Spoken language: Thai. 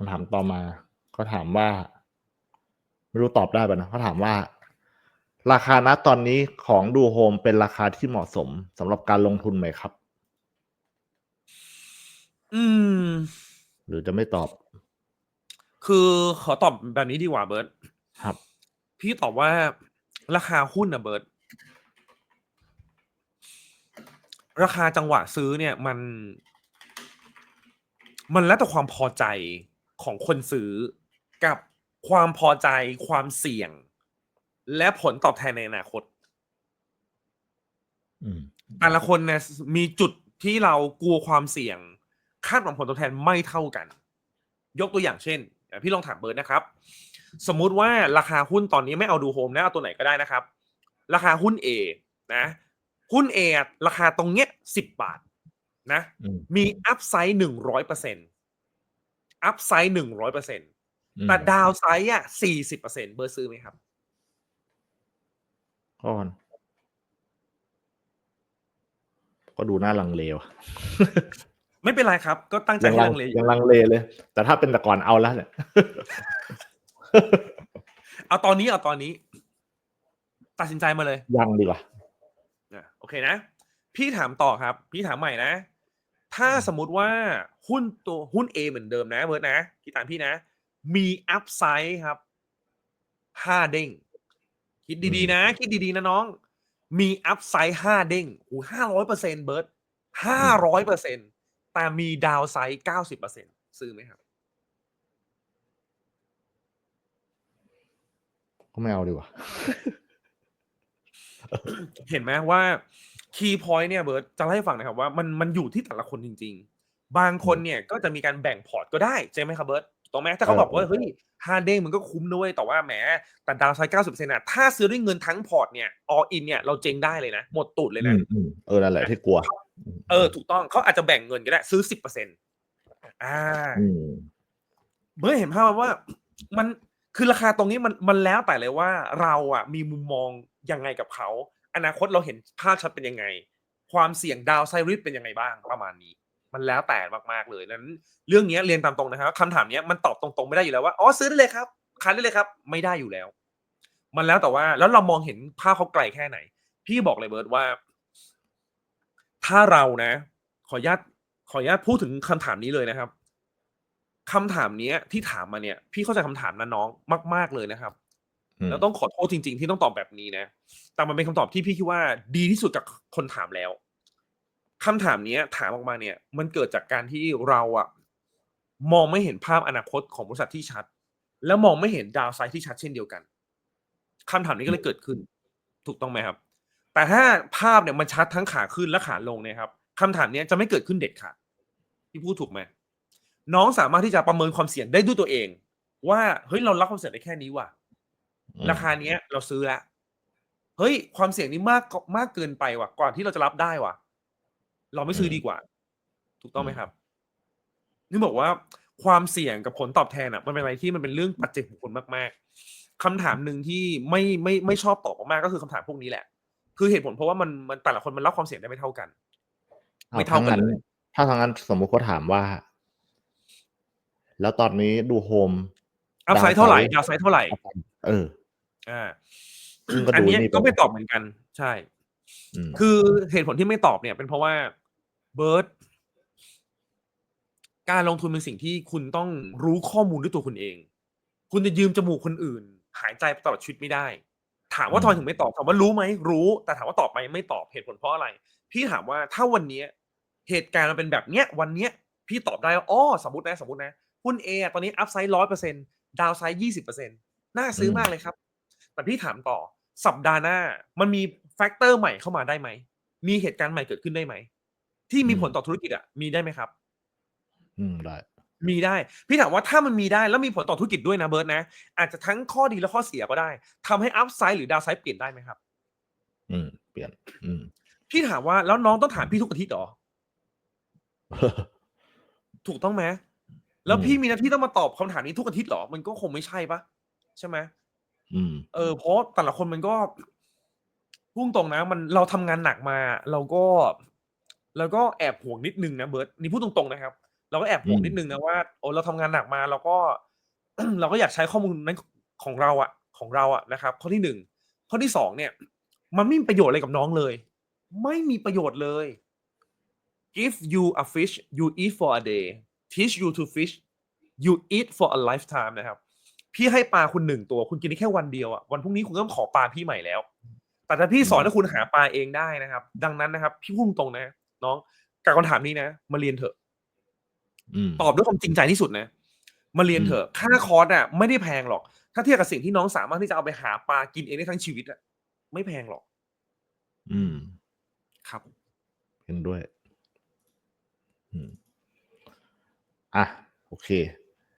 คำถามต่อมาเขาถามว่า ไม่รู้ตอบได้ป่ะนะเขาถามว่า ราคาณตอนนี้ของดูโฮมเป็นราคาที่เหมาะสมสำหรับการลงทุนไหมครับ อืม หรือจะไม่ตอบ คือขอตอบแบบนี้ดีกว่าเบิร์ตครับ พี่ตอบว่าราคาหุ้นนะเบิร์ตราคาจังหวะซื้อเนี่ยมัน มันแล้วแต่ความพอใจ ของคนซื้อกับความพอใจความเสี่ยง และผลตอบแทนในอนาคตอืมแต่ละคนเนี่ยมีจุดที่เรากลัวความเสี่ยง คาดหวังผลตอบแทนไม่เท่ากัน ยกตัวอย่างเช่นอะพี่ลองถามเบิร์ดนะครับ สมมุติว่าราคาหุ้นตอนนี้ไม่เอาดูโฮมนะเอาตัวไหนก็ได้นะครับ ราคาหุ้น A นะหุ้น A อะราคาตรงเนี้ยสิบบาทนะอืมมีอัพไซด์หนึ่งร้อยเปอร์เซ็นต์ อัพไซด์หนึ่งร้อยเปอร์เซ็นต์อืมแต่ดาวไซด์อะสี่สิบเปอร์เซ็นต์เบอร์ซื้อไหมครับก่อนก็ดูน่าลังเลวะไม่เป็นไรครับ ก็ตั้งใจยังให้ลังลังเลอยู่ยังลังเลเลย แต่ถ้าเป็นแต่ก่อนเอาแล้วเนี่ยเอาตอนนี้เอาตอนนี้ ตัดสินใจมาเลย ยังดีกว่าอะโอเคนะ พี่ถามต่อครับ พี่ถามใหม่นะ ถ้าสมมุติว่าหุ้นตัวหุ้น A เหมือนเดิมนะเบิร์ดนะพี่ตามพี่นะ มีอัพไซด์ครับห้าเด้ง คิดดีๆนะ คิดดีๆนะน้อง มีอัพไซด์ห้าเด้งโอ้ห้าร้อยเปอร์เซ็นเบิร์ดห้าร้อยเปอร์เซ็นแต่มีดาวไซด์เก้าสิบเปอร์เซ็นซื้อไหมครับก็ไม่เอาดีกว่า เห็นไหมว่า คีย์พอยต์เนี่ยเบิร์ตจะเล่าให้ฟังนะครับว่ามันมันอยู่ที่แต่ละคนจริง ๆ บางคนเนี่ยก็จะมีการแบ่งพอร์ตก็ได้ใช่ไหมครับเบิร์ตถูกต้องไหมถ้าเขาบอกว่าเออเฮ้ยฮาเด้งมันก็คุ้มด้วยแต่ว่าแหมแต่ดาวไซด์เก้าสิบเปอร์เซ็นต์ะถ้าซื้อด้วยเงินทั้งพอร์ตเนี่ยออินเนี่ยเราเจ๊งได้เลยนะ หมดตูดเลยอืนะมอืมเออนั่นแหละที่กลัว เออ ถูกต้องเขาอาจจะแบ่งเงินก็ได้ซื้อสิบเปอร์เซ็นต์อ่าอืมเบิร์ตเห็นภาพว่ามันคือราคาตรงนี้มันมันแล้วแต่เลยว่าเราอะมีมุมมองยังไงกับเขา อนาคตเราเห็นภาพชัดเป็นยังไง ความเสี่ยงดาวไซริสเป็นยังไงบ้างประมาณนี้ มันแล้วแต่มากๆเลยนั้น เรื่องนี้เรียนตามตรงนะครับคำถามนี้มันตอบตรงๆไม่ได้อยู่แล้วว่าอ๋อซื้อได้เลยครับขายได้เลยครับ ไม่ได้อยู่แล้ว มันแล้วแต่ว่าแล้วเรามองเห็นภาพเขาไกลแค่ไหน พี่บอกเลยเบิร์ตว่า ถ้าเรานะ ขออนุญาตขออนุญาตพูดถึงคำถามนี้เลยนะครับคำถามเนี้ยที่ถามมาเนี่ย พี่เข้าใจคำถามนะน้องมาก ๆเลยนะครับ แล้วต้องขอโทษจริง ๆ ที่ต้องตอบแบบนี้นะ แต่มันเป็นคำตอบที่พี่คิดว่าดีที่สุดกับคนถามแล้วคำถามเนี้ย ถามออกมาเนี่ย มันเกิดจากการที่เราอะมองไม่เห็นภาพอนาคตของบริษัทที่ชัด แล้วมองไม่เห็นดาวไซด์ที่ชัดเช่นเดียวกันคำถามนี้ก็เลยเกิดขึ้น ถูกต้องไหมครับ แต่ถ้าภาพเนี่ยมันชัดทั้งขาขึ้นและขาลงเนี่ยครับคำถามเนี้ยจะไม่เกิดขึ้นเด็ดขาดพี่พูดถูกไหมน้องสามารถที่จะประเมินความเสี่ยงได้ด้วยตัวเอง ว่าเฮ้ยเรารับความเสี่ยงได้แค่นี้ว่ะ ราคาเนี้ย เราซื้อแล้วเฮ้ย ความเสี่ยงนี้มากกมากเกินไปว่ะกว่าที่เราจะรับได้ว่ะ เราไม่ซื้อดีกว่า ถูกต้องไหมครับนี่บอกว่าความเสี่ยงกับผลตอบแทนอะ มันเป็นอะไรที่มันเป็นเรื่องปัจเจกบุคคลมากๆคำถามหนึ่งที่ไม่ไม่ไม่ชอบตอบมากๆก็คือคำถามพวกนี้แหละ คือเหตุผลเพราะว่ามันมันแต่ละคนมันรับความเสี่ยงได้ไม่เท่ากันเอาไม่เท่ากันถ้เลยถ้าทางนั้นสมมุติเขาถามว่า แล้วตอนนี้ดูโฮมอัพไซด์เท่าไหร่ดาวไซด์เท่าไหร่ เออ อ่าซึ่งก็ดูอันเนี้ยนี่ก็ไม่เป็นตอบเหมือนกัน ใช่อืมคือเหตุผลที่ไม่ตอบเนี่ย เป็นเพราะว่าเบิร์ตการลงทุนเป็นสิ่งที่คุณต้องรู้ข้อมูลด้วยตัวคุณเอง คุณจะยืมจมูกคนอื่น หายใจไปตลอดชีวิตไม่ได้ ถามว่าทำไมถึงไม่ตอบถามว่ารู้ไหมรู้ แต่ถามว่าตอบไหมไม่ตอบเหตุผลเพราะอะไร พี่ถามว่าถ้าวันเนี้ยเหตุการณ์มันเป็นแบบเนี้ย วันเนี้ย พี่ตอบได้ว่าอ๋อสมมตินะสมมตินะหุ้นเอะตอนนี้อัพไซด์ร้อยเปอร์เซ็นดาวไซด์ยี่สิบเปอร์เซ็นน่าซื้อมากเลยครับ แต่พี่ถามต่อสัปดาห์หน้า มันมีแฟกเตอร์ใหม่เข้ามาได้ไหม มีเหตุการณ์ใหม่เกิดขึ้นได้ไหม ที่มีผลต่อธุรกิจอะมีได้ไหมครับ อืมได้มีได้ พี่ถามว่าถ้ามันมีได้แล้วมีผลต่อธุรกิจด้วยนะเบิร์ตนะ อาจจะทั้งข้อดีและข้อเสียก็ได้ทำให้อัพไซด์หรือดาวไซด์เปลี่ยนได้ไหมครับ อืม เปลี่ยน อืม พี่ถามว่าแล้วน้องต้องถามพี่ทุกอาทิตย์เหรอ ถูกต้องไหมแล้วอืมพี่มีหน้าที่ต้องมาตอบคำถามนี้ทุกอาทิตย์เหรอ มันก็คงไม่ใช่ปะใช่ไหม อืม เออ เพราะแต่ละคนมันก็ พุ่งตรงนะ มันเราทำงานหนักมา เราก็ เราก็แอบห่วงนิดนึงนะเบิร์ต นี่พูดตรงๆนะครับ เราก็แอบห่วงนิดนึงนะว่า โอ้ เราทำงานหนักมา เราก็ เราก็อยากใช้ข้อมูลนั้นของเราอะ ของเราอะนะครับ ข้อที่หนึ่งข้อที่สองเนี่ย มันไม่มีประโยชน์อะไรกับน้องเลย ไม่มีประโยชน์เลย give you a fish you eat for a day teach you to fish you eat for a lifetime นะครับ พี่ให้ปลาคุณหนึ่งตัว คุณกินได้แค่วันเดียวอะวันพรุ่งนี้คุณก็ต้องขอปลาพี่ใหม่แล้ว แต่ถ้าพี่สอนให้คุณหาปลาเองได้นะครับ ดังนั้นนะครับ พี่พูดตรงๆนะ น้องกับคำถามนี้นะ มาเรียนเถอะอืมตอบด้วยความจริงใจที่สุดนะ มาเรียนเถอะ ค่าคอร์สอะไม่ได้แพงหรอก ถ้าเทียบกับสิ่งที่น้องสามารถที่จะเอาไปหาปลากินเองได้ทั้งชีวิตอะไม่แพงหรอก อืม ครับเห็นด้วย อืม อะ โอเค